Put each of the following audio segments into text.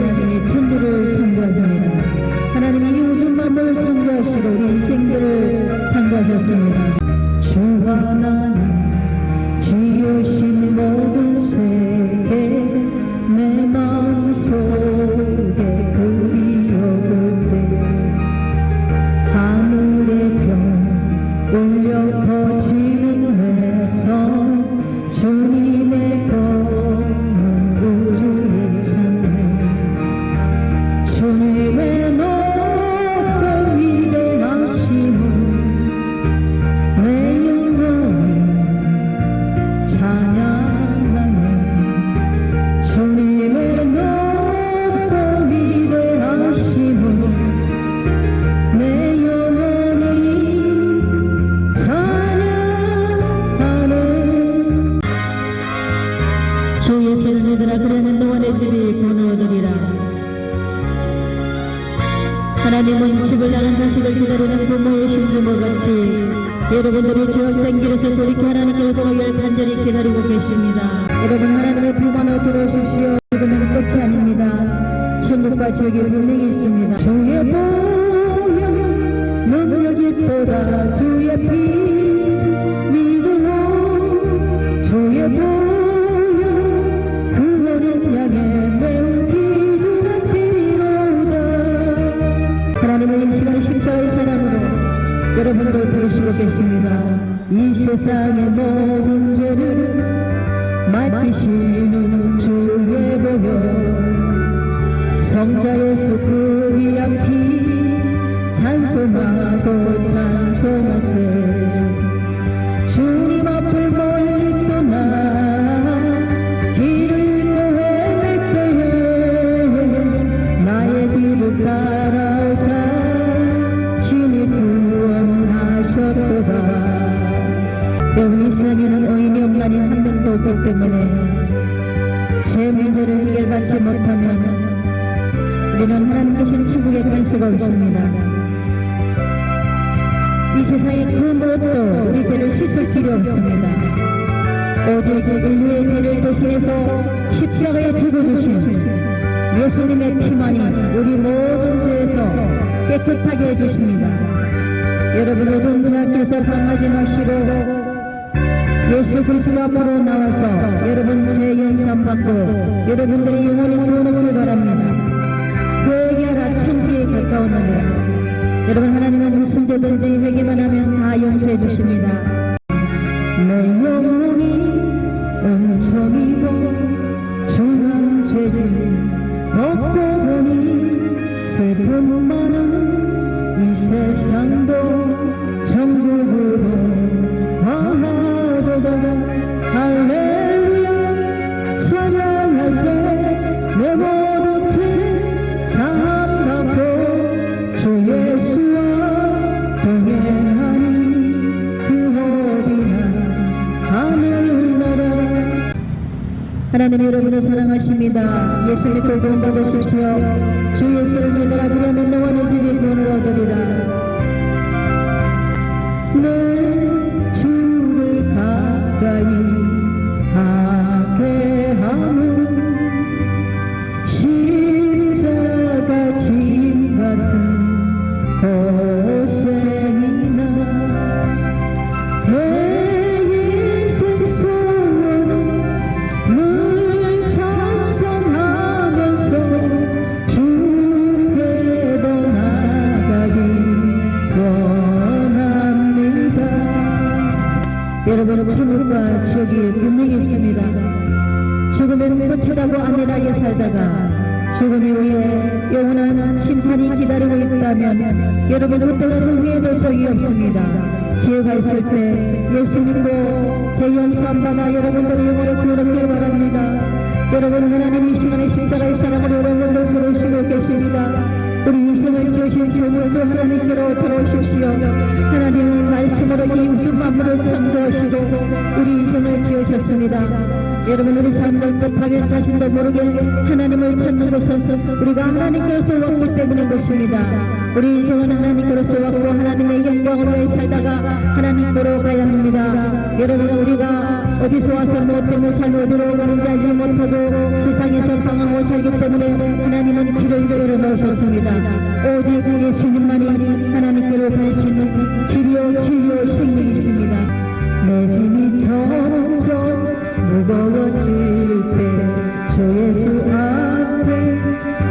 하나님이 천지를 창조하십니다. 하나님이 이 우주 만물을 창조하시고 우리 인생들을 창조하셨습니다. 주 하나님 지으신 모든 세계 내 마음속에 그리워볼 때 하늘의 별 울려 퍼지는 외성 주님의 찬 기다리는 부모의 심정과 같이 여러분들이 주었던 길에서 돌이켜 하나님께 돌아오기를 간절히 기다리고 계십니다. 여러분 하나님의 품 안으로 들어오십시오. 지금은 끝이 아닙니다. 천국과 지옥이 분명히 있습니다. 주의 보 세상의 모든 죄를 맡기시는 주의 보혈. 성자 예수 그 귀한 피 찬송하고 찬송하세 이 없나니 한 명도 없기 때문에 제 문제를 해결받지 못하면 우리는 하나님 계신 천국에 갈 수가 없습니다 이 세상의 그 무엇도 우리 죄를 씻을 필요 없습니다. 오직 인류의 죄를 대신해서 십자가에 죽어주신 예수님의 피만이 우리 모든 죄에서 깨끗하게 해주십니다. 여러분 모든 죄악에서 강하지 마시고 예수 그리스도 앞으로 나와서 여러분 죄 용서함 받고 여러분들의 영혼이 구원하길 바랍니다. 회개하라 천국에 가까웠느니라. 여러분 하나님은 무슨 죄든지 회개만 하면 다 용서해 주십니다. 내 영혼이 은총이고 중한 죄짐 먹고 보니 슬픔 많은 이 세상도 천국 하나님 여러분을 사랑하십니다. 예수 믿고 구원 받으십시오. 주 예수를 믿으라. 그러면 너와 내 집이 구원을 얻으리라 안일하게 살다가 죽은 이후에 영원한 심판이 기다리고 있다면 여러분 그때 가서 후회도 소용이 없습니다. 기회가 있을 때 예수 믿고 제 용서함 받아 여러분들의 영혼을 구원하길 바랍니다. 여러분 하나님 이 시간에 십자가의 사랑으로 여러분들 부르시고 계십니다. 우리 인생을 지으신 주물주 하나님께로 돌아오십시오. 하나님은 말씀으로 이 우주 만물을 창조하시고 우리 인생을 지으셨습니다. 여러분 우리 삶을 끝하면 자신도 모르게 하나님을 찾는 것은 우리가 하나님께로서 왔기 때문인 것입니다. 우리 인생은 하나님께로서 왔고 하나님의 영광으로 살다가 하나님께로 가야 합니다. 여러분 우리가 어디서 와서 무엇 때문에 삶을 어디로 가는지 알지 못하고 세상에서 방황하고 살기 때문에 하나님은 길을 열어놓으셨습니다. 오직 예수님만이 하나님께로 갈 수 있는 길이요 진리요 생명이 있습니다. 내 짐이 점점 무거워질 때 주 예수 앞에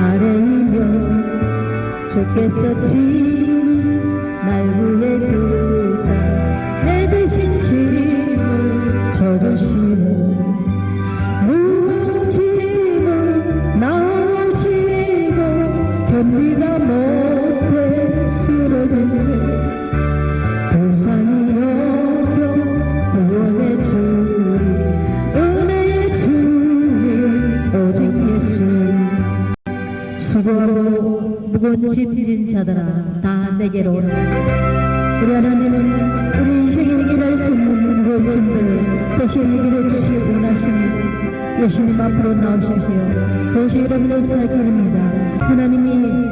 아래이며 주께서 친히 날 구해 주사 내 대신 짐 무거운 짐을 나오지고 견디다 못해 쓰러지네. 부상이 여겨 구원의 주님 은혜의 주님 오직 예수. 수고하고 무거운 짐진 자들아 다 내게로 오라. 우리 하나님은 우리 인생의 해결할 수 없는 무거운 짐들을 대신 해결해 주시기 원하십니다 예수님 앞으로 나오십시오 그것이 여러분의 살 길입니다 하나님이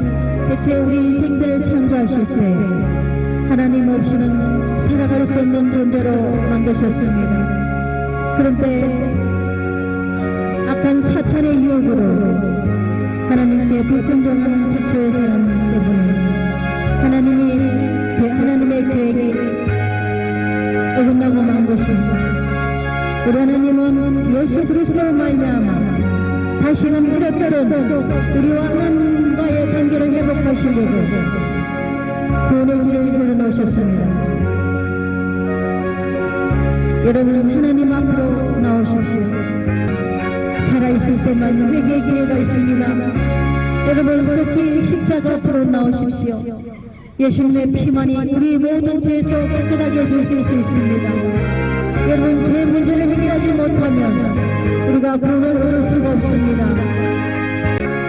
대체 우리 인생들을 창조하실 때 하나님 없이는 살아갈 수 없는 존재로 만드셨습니다. 그런데 악한 사탄의 유혹으로 하나님께 불순종하는 최초의 사람 때문에 하나님이 그 하나님의 계획이 어긋나고 만 것입니다. 우리 하나님은 예수 그리스도로 말미암아 다시는 잃었던 우리와 하나님과의 관계를 회복하시려고 구원의 길을 열어놓으셨습니다. 여러분 하나님 앞으로 나오십시오. 살아있을 때만 회개의 기회가 있습니다. 여러분 속히 십자가 앞으로 나오십시오. 예수님의 피만이 우리 모든 죄에서 깨끗하게 해주실 수 있습니다. 여러분 죄 문제를 해결하지 못하면 우리가 구원을 얻을 수가 없습니다.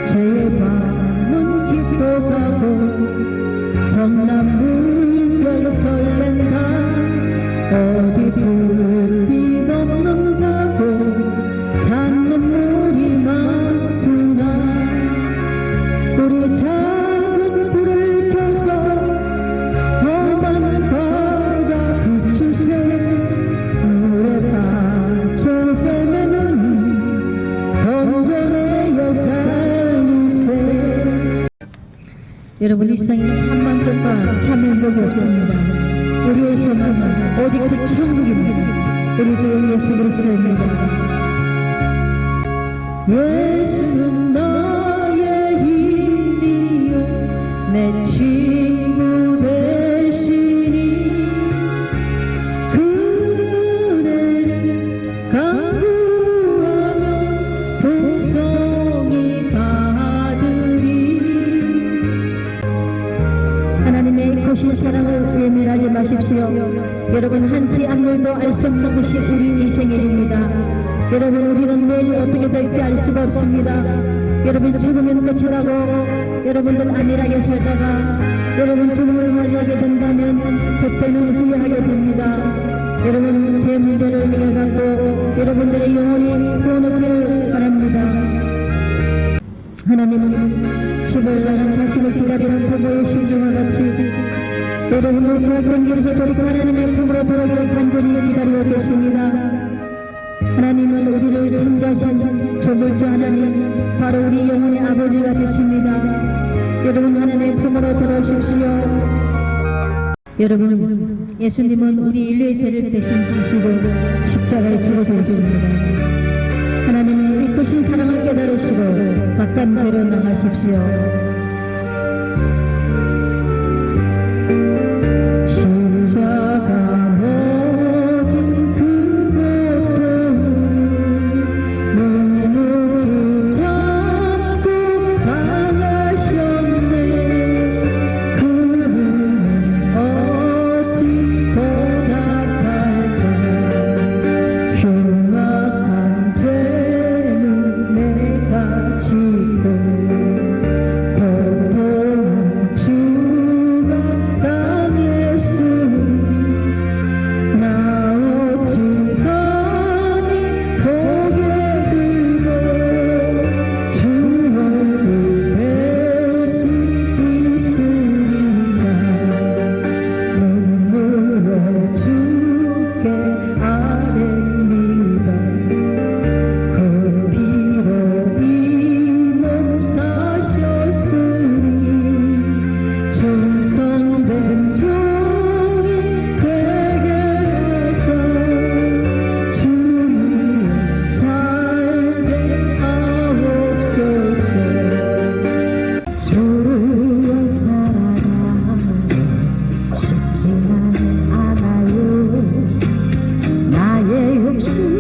죄의 밤은 깊고 가고 성남 물결 설렌다 어디 불빛 여러분 이 세상에 참 만족과 참 행복이 없습니다. 우리의 소망은 오직 저 천국입니다. 우리 주 예수 그리스도입니다. 예수는 나의 힘이요. 내 친 없습니다. 여러분 죽으면 끝이라고 여러분들 안일하게 살다가 여러분 죽음을 맞이하게 된다면 그때는 후회하게 됩니다. 여러분 제 문제를 해결받고 여러분들의 영혼이 구원하기를 바랍니다. 하나님은 집을 나간 자식을 기다리는 부모의 심정과 같이 여러분도 작은 길에서 돌이켜 하나님의 품으로 돌아오기를 간절히 기다리고 계십니다. 하나님은 우리를 창조하신 조물주 하나님 바로 우리 영혼의 아버지가 되십니다. 여러분 하나님의 품으로 돌아오십시오. 여러분 예수님은 우리 인류의 죄를 대신 지시고 십자가에 죽어주셨습니다. 하나님의 이 크신 사랑을 깨달으시고 각단 대로 나가십시오. I'm.